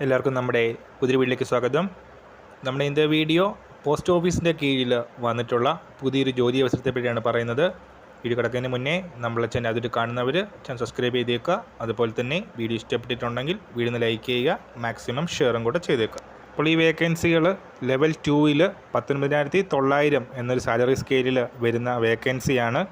എല്ലാവർക്കും നമ്മുടെ പുതിയ വീട്ടിലേക്ക് സ്വാഗതം. നമ്മുടെ ഇന്നത്തെ വീഡിയോ പോസ്റ്റ് ഓഫീസിന്റെ കീഴിൽ വന്നിട്ടുള്ള പുതിയൊരു ജോലി അവസരത്തെ പറ്റിയാണ് പറയുന്നത്. വീഡിയോ കിടക്കുന്നതിന് മുന്നേ നമ്മളെ ചാനൽ അതിൽ കാണുന്നവർ ചാനൽ സബ്സ്ക്രൈബ് ചെയ്തേക്കുക. അതുപോലെ തന്നെ വീഡിയോ ഇഷ്ടപ്പെട്ടിട്ടുണ്ടെങ്കിൽ വീഡിയോ ലൈക്ക് ചെയ്യുക മാക്സിമം ഷെയറും കൂടെ ചെയ്തേക്കുക. അപ്പോൾ ഈ വേക്കൻസികൾ ലെവൽ ടൂവിൽ പത്തൊൻപതിനായിരത്തി തൊള്ളായിരം എന്നൊരു സാലറി സ്കെയിലിൽ വരുന്ന വേക്കൻസിയാണ്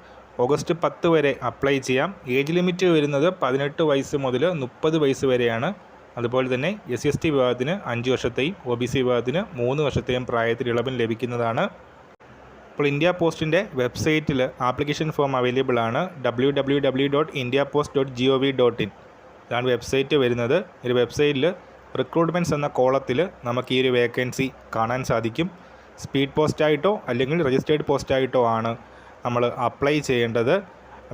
ഓഗസ്റ്റ് പത്ത് വരെ അപ്ലൈ ചെയ്യാം. ഏജ് ലിമിറ്റ് വരുന്നത് പതിനെട്ട് വയസ്സ് മുതൽ മുപ്പത് വയസ്സ് വരെയാണ്. അതുപോലെ തന്നെ എസ് സി എസ് ടി വിഭാഗത്തിന് അഞ്ച് വർഷത്തെയും ഒ ബി സി വിഭാഗത്തിന് മൂന്ന് വർഷത്തെയും പ്രായത്തിൽ ഇളവും ലഭിക്കുന്നതാണ്. അപ്പോൾ ഇന്ത്യ പോസ്റ്റിന്റെ വെബ്സൈറ്റിൽ ആപ്ലിക്കേഷൻ ഫോം അവൈലബിൾ ആണ്. W W W dot India post dot G O V dot in ഇതാണ് വെബ്സൈറ്റ് വരുന്നത്. ഒരു വെബ്സൈറ്റിൽ റിക്രൂട്ട്മെന്റ്സ് എന്ന കോളത്തിൽ നമുക്ക് ഈ ഒരു വേക്കൻസി കാണാൻ സാധിക്കും. സ്പീഡ് പോസ്റ്റായിട്ടോ അല്ലെങ്കിൽ രജിസ്റ്റേർഡ് പോസ്റ്റായിട്ടോ ആണ് നമ്മൾ അപ്ലൈ ചെയ്യേണ്ടത്.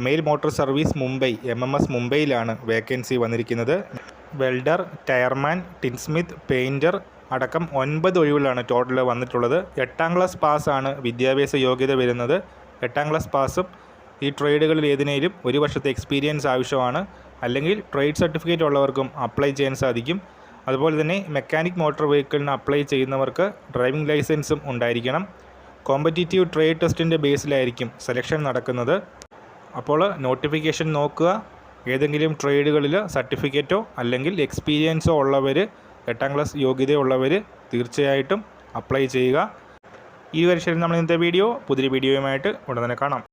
Mail motor service Mumbai M M S മുംബൈയിലാണ് vacancy വന്നിരിക്കുന്നത്. വെൽഡർ ടയർമാൻ ടിൻസ്മിത്ത് പെയിന്റർ അടക്കം ഒൻപത് ഒഴിവുകളാണ് ടോട്ടൽ വന്നിട്ടുള്ളത്. എട്ടാം ക്ലാസ് പാസ്സാണ് വിദ്യാഭ്യാസ യോഗ്യത വരുന്നത്. എട്ടാം ക്ലാസ് പാസ്സും ഈ ട്രേഡുകളിൽ ഏതിനേലും ഒരു വർഷത്തെ എക്സ്പീരിയൻസ് ആവശ്യമാണ്. അല്ലെങ്കിൽ ട്രേഡ് സർട്ടിഫിക്കറ്റ് ഉള്ളവർക്കും അപ്ലൈ ചെയ്യാൻ സാധിക്കും. അതുപോലെ തന്നെ മെക്കാനിക് മോട്ടോർ വെഹിക്കിളിന് അപ്ലൈ ചെയ്യുന്നവർക്ക് ഡ്രൈവിംഗ് ലൈസൻസും ഉണ്ടായിരിക്കണം. കോമ്പറ്റീറ്റീവ് ട്രേഡ് ടെസ്റ്റിന്റെ ബേസിലായിരിക്കും സെലക്ഷൻ നടക്കുന്നത്. അപ്പോൾ നോട്ടിഫിക്കേഷൻ നോക്കുക. ഏതെങ്കിലും ട്രേഡുകളിൽ സർട്ടിഫിക്കറ്റോ അല്ലെങ്കിൽ എക്സ്പീരിയൻസോ ഉള്ളവർ എട്ടാം ക്ലാസ് യോഗ്യതയുള്ളവർ തീർച്ചയായിട്ടും അപ്ലൈ ചെയ്യുക. ഈ വർഷം നമ്മൾ ഇന്നത്തെ വീഡിയോ പുതിയ വീഡിയോയുമായിട്ട് ഉടനെ കാണാം.